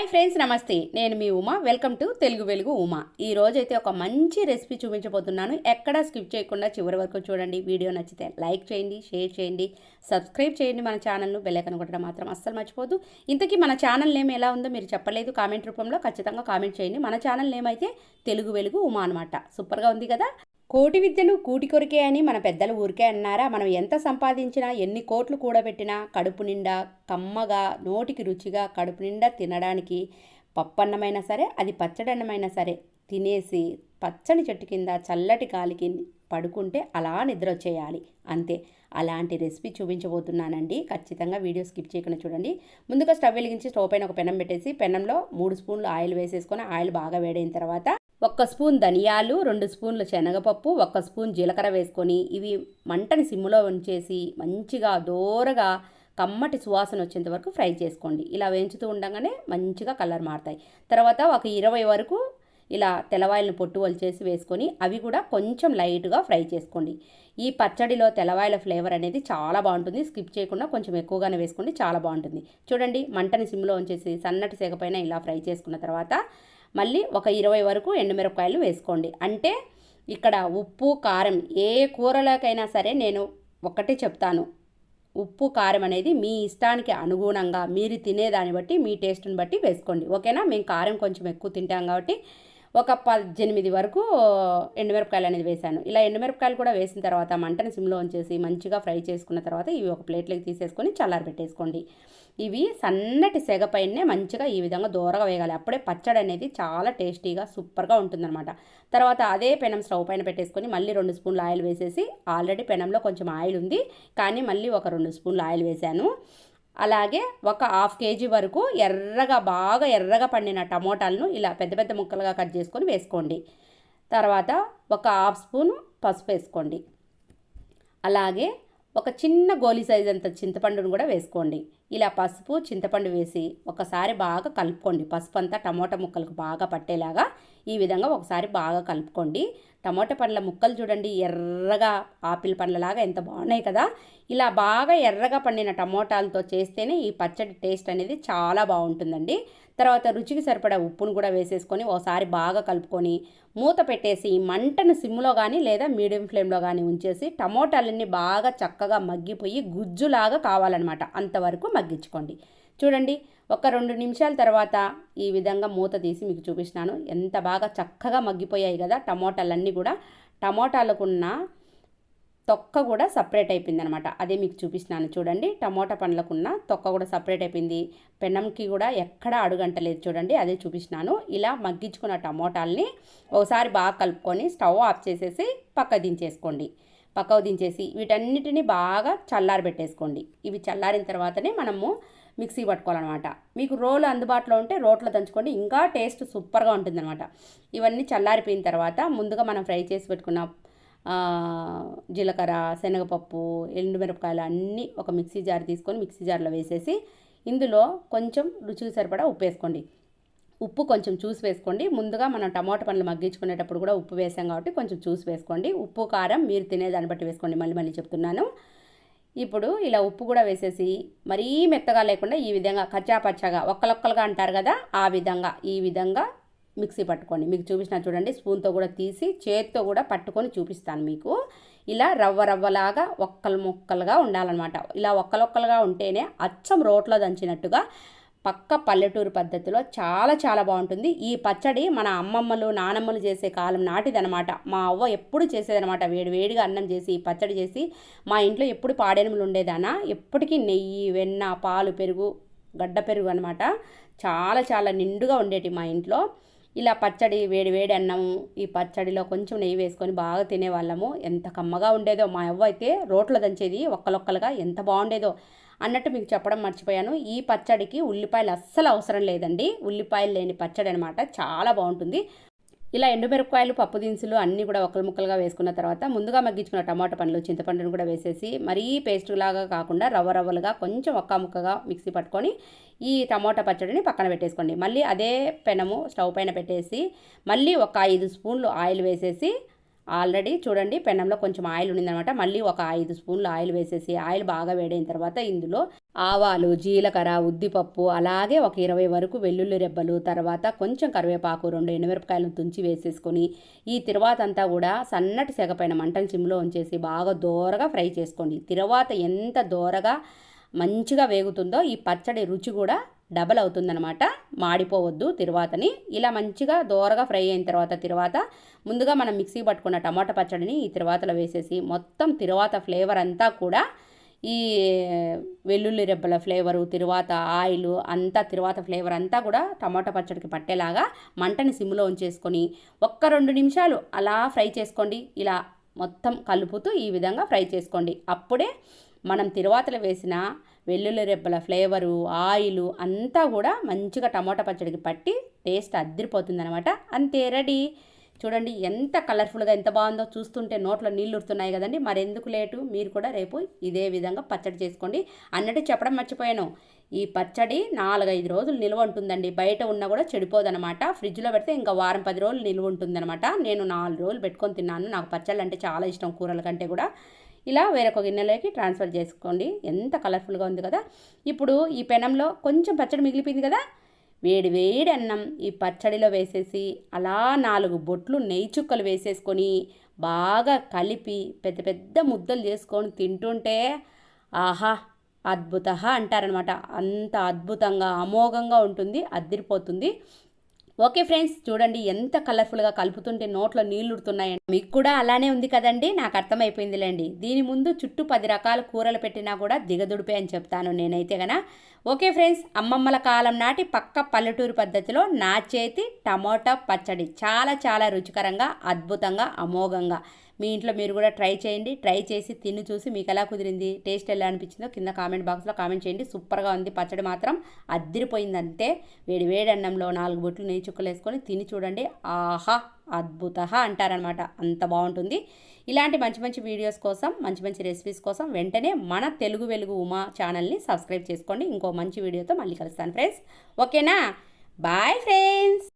Hi friends నమస్తే. నేను మీ Uma. Welcome to Telugu Velugu Uma. ఈ రోజైతే ఒక మంచి రెసిపీ చూపించబోతున్నాను. ఎక్కడా స్కిప్ చేయకుండా చివరి వరకు చూడండి. వీడియో నచ్చితే లైక్ చేయండి షేర్ చేయండి సబ్స్క్రైబ్ చేయండి మన ఛానల్ను. బెల్లైకన్ కొట్టడం మాత్రం అస్సలు మర్చిపోద్దు ఇంతకీ మన ఛానల్ నేమ్ ఎలా ఉందో మీరు చెప్పలేదు. కామెంట్ రూపంలో ఖచ్చితంగా కామెంట్ చేయండి. మన ఛానల్ నేమ్ అయితే తెలుగు వెలుగు ఉమా అనమాట సూపర్గా ఉంది కదా? కోటి విద్యలు కూటి కొరికే అని మన పెద్దలు ఊరికే అన్నారా? మనం ఎంత సంపాదించినా ఎన్ని కోట్లు కూడబెట్టినా కడుపు నిండా కమ్మగా నోటికి రుచిగా కడుపు నిండా తినడానికి పప్పన్నమైనా సరే అది పచ్చడన్నమైనా సరే తినేసి పచ్చని చెట్టు కింద చల్లటి గాలికి పడుకుంటే అలా నిద్ర వచ్చేయాలి అంతే. అలాంటి రెసిపీ చూపించబోతున్నానండి. ఖచ్చితంగా వీడియో స్కిప్ చేయకుండా చూడండి. ముందుగా స్టవ్ వెలిగించి స్టవ్ పైన ఒక పెనం పెట్టేసి పెనంలో మూడు స్పూన్లు ఆయిల్ వేసేసుకొని ఆయిల్ బాగా వేడైన తర్వాత ఒక్క స్పూన్ ధనియాలు రెండు స్పూన్లు శనగపప్పు ఒక్క స్పూన్ జీలకర్ర వేసుకొని ఇవి మంటని సిమ్ములో ఉంచేసి మంచిగా దోరగా కమ్మటి సువాసన వచ్చేంత వరకు ఫ్రై చేసుకోండి. ఇలా వేయించుతూ ఉండగానే మంచిగా కలర్ మారుతాయి. తర్వాత ఒక ఇరవై వరకు ఇలా తెల్లవాయలను పొట్టు వలిచేసి వేసుకొని అవి కూడా కొంచెం లైట్గా ఫ్రై చేసుకోండి. ఈ పచ్చడిలో తెల్లవాయల ఫ్లేవర్ అనేది చాలా బాగుంటుంది. స్కిప్ చేయకుండా కొంచెం ఎక్కువగానే వేసుకోండి. చాలా బాగుంటుంది. చూడండి మంటని సిమ్లో ఉంచేసి సన్నటి సేగపైన ఇలా ఫ్రై చేసుకున్న తర్వాత మళ్ళీ ఒక ఇరవై వరకు ఎండుమిరపకాయలు వేసుకోండి. అంటే ఇక్కడ ఉప్పు కారం ఏ కూరలోకైనా సరే నేను ఒక్కటే చెప్తాను. ఉప్పు కారం అనేది మీ ఇష్టానికి అనుగుణంగా మీరు తినేదాన్ని బట్టి మీ టేస్ట్ని బట్టి వేసుకోండి. ఓకేనా? మేము కారం కొంచెం ఎక్కువ తింటాం కాబట్టి ఒక పద్దెనిమిది వరకు ఎండుమిరపకాయలు అనేది వేశాను. ఇలా ఎండుమిరపకాయలు కూడా వేసిన తర్వాత మంటని సిమ్లో ఉంచేసి మంచిగా ఫ్రై చేసుకున్న తర్వాత ఇవి ఒక ప్లేట్లోకి తీసేసుకొని చల్లారి పెట్టేసుకోండి. ఇవి సన్నటి సెగపైనే మంచిగా ఈ విధంగా దూరగా వేయాలి. అప్పుడే పచ్చడి అనేది చాలా టేస్టీగా సూపర్గా ఉంటుందన్నమాట. తర్వాత అదే పెనం స్టవ్ పైన పెట్టేసుకొని మళ్ళీ రెండు స్పూన్లు ఆయిల్ వేసేసి ఆల్రెడీ పెనంలో కొంచెం ఆయిల్ ఉంది. కానీ మళ్ళీ ఒక రెండు స్పూన్లు ఆయిల్ వేశాను. అలాగే ఒక హాఫ్ కేజీ వరకు ఎర్రగా బాగా ఎర్రగా పండిన టమోటాలను ఇలా పెద్ద పెద్ద ముక్కలుగా కట్ చేసుకొని వేసుకోండి. తర్వాత ఒక హాఫ్ స్పూను పసుపు వేసుకోండి. అలాగే ఒక చిన్న గోలీ సైజ్ అంత చింతపండును కూడా వేసుకోండి. ఇలా పసుపు చింతపండు వేసి ఒకసారి బాగా కలుపుకోండి. పసుపు అంతా టమోటా ముక్కలకు బాగా పట్టేలాగా ఈ విధంగా ఒకసారి బాగా కలుపుకోండి. టమోటా పండ్ల ముక్కలు చూడండి ఎర్రగా ఆపిల్ పండ్లలాగా ఎంత బాగున్నాయి కదా! ఇలా బాగా ఎర్రగా పండిన టమోటాలతో చేస్తేనే ఈ పచ్చడి టేస్ట్ అనేది చాలా బాగుంటుందండి. తర్వాత రుచికి సరిపడా ఉప్పును కూడా వేసేసుకొని ఒకసారి బాగా కలుపుకొని మూత పెట్టేసి మంటను సిమ్లో కానీ లేదా మీడియం ఫ్లేమ్లో కానీ ఉంచేసి టమోటాలన్నీ బాగా చక్కగా మగ్గిపోయి గుజ్జులాగా కావాలన్నమాట. అంతవరకు మగ్గించుకోండి. చూడండి ఒక రెండు నిమిషాల తర్వాత ఈ విధంగా మూత తీసి మీకు చూపిస్తున్నాను. ఎంత బాగా చక్కగా మగ్గిపోయాయి కదా టమోటాలన్నీ కూడా. టమోటాలకున్న తొక్క కూడా సపరేట్ అయిపోయింది అనమాట అదే మీకు చూపిస్తున్నాను చూడండి. టమోటా పండ్లకున్న తొక్క కూడా సపరేట్ అయిపోయింది. పెనంకి కూడా ఎక్కడ అడుగంటలేదు చూడండి. అదే చూపిస్తున్నాను. ఇలా మగ్గించుకున్న టమోటాలని ఒకసారి బాగా కలుపుకొని స్టవ్ ఆఫ్ చేసేసి పక్క దించేసుకోండి. పక్కకు దించేసి వీటన్నిటిని బాగా చల్లారి పెట్టేసుకోండి. ఇవి చల్లారిన తర్వాతనే మనము మిక్సీ పట్టుకోవాలన్నమాట. మీకు రోలు అందుబాటులో ఉంటే రోట్లో దంచుకోండి. ఇంకా టేస్ట్ సూపర్గా ఉంటుందన్నమాట. ఇవన్నీ చల్లారిపోయిన తర్వాత ముందుగా మనం ఫ్రై చేసి పెట్టుకున్న జీలకర్ర శనగపప్పు ఎండుమిరపకాయలు అన్నీ ఒక మిక్సీ జార్ తీసుకొని మిక్సీ జార్లో వేసేసి ఇందులో కొంచెం రుచికి సరిపడా ఉప్పు వేసుకోండి. ఉప్పు కొంచెం చూసి వేసుకోండి. ముందుగా మనం టమాటా పండ్లు మగ్గించుకునేటప్పుడు కూడా ఉప్పు వేసాం కాబట్టి కొంచెం చూసి వేసుకోండి. ఉప్పు కారం మీరు తినేదాన్ని బట్టి వేసుకోండి. మళ్ళీ మళ్ళీ చెప్తున్నాను. ఇప్పుడు ఇలా ఉప్పు కూడా వేసేసి మరీ మెత్తగా లేకుండా ఈ విధంగా కచ్చాపచ్చగా ఒక్కలొక్కలుగా అంటారు కదా ఆ విధంగా ఈ విధంగా మిక్సీ పట్టుకోండి. మీకు చూపించిన చూడండి స్పూన్తో కూడా తీసి చేతితో కూడా పట్టుకొని చూపిస్తాను మీకు. ఇలా రవ్వ రవ్వలాగా ఒక్కలు ముక్కలుగా ఉండాలన్నమాట. ఇలా ఒక్కలొక్కలుగా ఉంటేనే అచ్చం రోట్లో దంచినట్టుగా పక్క పల్లెటూరు పద్ధతిలో చాలా చాలా బాగుంటుంది. ఈ పచ్చడి మన అమ్మమ్మలు నానమ్మలు చేసే కాలం నాటిదనమాట మా అవ్వ ఎప్పుడు చేసేదనమాట వేడి వేడిగా అన్నం చేసి పచ్చడి చేసి మా ఇంట్లో ఎప్పుడు పాడెనుములు ఉండేదానా ఎప్పటికీ నెయ్యి వెన్న పాలు పెరుగు గడ్డ పెరుగు అనమాట చాలా చాలా నిండుగా ఉండేటి మా ఇంట్లో. ఇలా పచ్చడి వేడి వేడి అన్నము ఈ పచ్చడిలో కొంచెం నెయ్యి వేసుకొని బాగా తినేవాళ్ళము. ఎంత కమ్మగా ఉండేదో మా అవ్వ అయితే రోట్లో దంచేది ఒక్కలొక్కలుగా ఎంత బాగుండేదో అన్నట్టు మీకు చెప్పడం మర్చిపోయాను. ఈ పచ్చడికి ఉల్లిపాయలు అస్సలు అవసరం లేదండి. ఉల్లిపాయలు లేని పచ్చడి అనమాట చాలా బాగుంటుంది. ఇలా ఎండుమిరపకాయలు పప్పు దినుసులు అన్నీ కూడా ఒకరు ముక్కలుగా వేసుకున్న తర్వాత ముందుగా మగ్గించుకున్న టమాటా పండ్లు చింతపండును కూడా వేసేసి మరీ పేస్ట్ లాగా కాకుండా రవ్వ రవ్వలుగా కొంచెం ఒక్క ముక్కగా మిక్సీ పట్టుకొని ఈ టమాటా పచ్చడిని పక్కన పెట్టేసుకోండి. మళ్ళీ అదే పెనము స్టవ్ పైన పెట్టేసి మళ్ళీ ఒక ఐదు స్పూన్లు ఆయిల్ వేసేసి ఆల్రెడీ చూడండి పెనంలో కొంచెం ఆయిల్ ఉండిందనమాట. మళ్ళీ ఒక ఐదు స్పూన్లు ఆయిల్ వేసేసి ఆయిల్ బాగా వేడైన తర్వాత ఇందులో ఆవాలు జీలకర్ర ఉద్దిపప్పు అలాగే ఒక ఇరవై వరకు వెల్లుల్లి రెబ్బలు తర్వాత కొంచెం కరివేపాకు రెండు ఎండుమిరపకాయలను తుంచి వేసేసుకొని ఈ తిరువాత అంతా కూడా సన్నటి సెగపైన మంటను సిమ్లో ఉంచేసి బాగా దోరగా ఫ్రై చేసుకోండి. తిరువాత ఎంత దోరగా మంచిగా వేగుతుందో ఈ పచ్చడి రుచి కూడా డబల్ అవుతుందనమాట మాడిపోవద్దు తిరువాతని. ఇలా మంచిగా దోరగా ఫ్రై అయిన తర్వాత తిరువాత ముందుగా మనం మిక్సీ పట్టుకున్న టమాటా పచ్చడిని ఈ తిరువాతలో వేసేసి మొత్తం తిరువాత ఫ్లేవర్ అంతా కూడా ఈ వెల్లుల్లి రెబ్బల ఫ్లేవరు తిరువాత ఆయిల్ అంతా తిరువాత ఫ్లేవర్ అంతా కూడా టమాటా పచ్చడికి పట్టేలాగా మంటని సిమ్లో ఉంచేసుకొని ఒక్క రెండు నిమిషాలు అలా ఫ్రై చేసుకోండి. ఇలా మొత్తం కలుపుతూ ఈ విధంగా ఫ్రై చేసుకోండి. అప్పుడే మనం తిరువాతలు వేసిన వెల్లుల్లి రెబ్బల ఫ్లేవరు ఆయిల్ అంతా కూడా మంచిగా టమాటా పచ్చడికి పట్టి టేస్ట్ అద్దరిపోతుంది అనమాట అంతే రెడీ. చూడండి ఎంత కలర్ఫుల్గా ఎంత బాగుందో చూస్తుంటే నోట్లో నీళ్ళు ఉడుతున్నాయి కదండి. మరెందుకు లేటు? మీరు కూడా రేపు ఇదే విధంగా పచ్చడి చేసుకోండి. అన్నట్టు చెప్పడం మర్చిపోయాను. ఈ పచ్చడి నాలుగైదు రోజులు నిల్వ ఉంటుందండి. బయట ఉన్నా కూడా చెడిపోదనమాట ఫ్రిడ్జ్లో పెడితే ఇంకా వారం పది రోజులు నిల్వ ఉంటుందన్నమాట. నేను నాలుగు రోజులు పెట్టుకొని తిన్నాను. నాకు పచ్చళ్ళు అంటే చాలా ఇష్టం కూరల కంటే కూడా. ఇలా వేరొక గిన్నెలోకి ట్రాన్స్ఫర్ చేసుకోండి. ఎంత కలర్ఫుల్గా ఉంది కదా. ఇప్పుడు ఈ పెనంలో కొంచెం పచ్చడి మిగిలిపోయింది కదా. వేడి వేడి అన్నం ఈ పచ్చడిలో వేసేసి అలా నాలుగు బొట్లు నెయ్యి చుక్కలు వేసేసుకొని బాగా కలిపి పెద్ద పెద్ద ముద్దలు చేసుకొని తింటుంటే ఆహా అద్భుత అంటారనమాట అంత అద్భుతంగా అమోఘంగా ఉంటుంది అద్దిరిపోతుంది ఓకే ఫ్రెండ్స్ చూడండి ఎంత కలర్ఫుల్గా కలుపుతుంటే నోట్లో నీళ్ళుడుతున్నాయండి మీకు కూడా అలానే ఉంది కదండి నాకు అర్థమైపోయిందిలేండి. దీని ముందు చుట్టూ పది రకాల కూరలు పెట్టినా కూడా దిగదుడిపే అని చెప్తాను నేనైతే గన. ఓకే ఫ్రెండ్స్ అమ్మమ్మల కాలం నాటి పక్క పల్లెటూరు పద్ధతిలో నా చేతి టమోటా పచ్చడి చాలా చాలా రుచికరంగా అద్భుతంగా అమోఘంగా మీ ఇంట్లో మీరు కూడా ట్రై చేయండి. ట్రై చేసి తిని చూసి మీకు ఎలా కుదిరింది? టేస్ట్ ఎలా అనిపించిందో కింద కామెంట్ బాక్స్లో కామెంట్ చేయండి. సూపర్గా ఉంది పచ్చడి మాత్రం. అద్దిరిపోయిందంటే వేడి వేడి అన్నంలో నాలుగు బొట్లు నెయ్యి చుక్కలు వేసుకొని తిని చూడండి. ఆహా! అద్భుత అంటారనమాట అంత బాగుంటుంది. ఇలాంటి మంచి మంచి వీడియోస్ కోసం మంచి మంచి రెసిపీస్ కోసం వెంటనే మన తెలుగు వెలుగు ఉమా ఛానల్ని సబ్స్క్రైబ్ చేసుకోండి. ఇంకో మంచి వీడియోతో మళ్ళీ కలుస్తాను ఫ్రెండ్స్. ఓకేనా? Bye friends.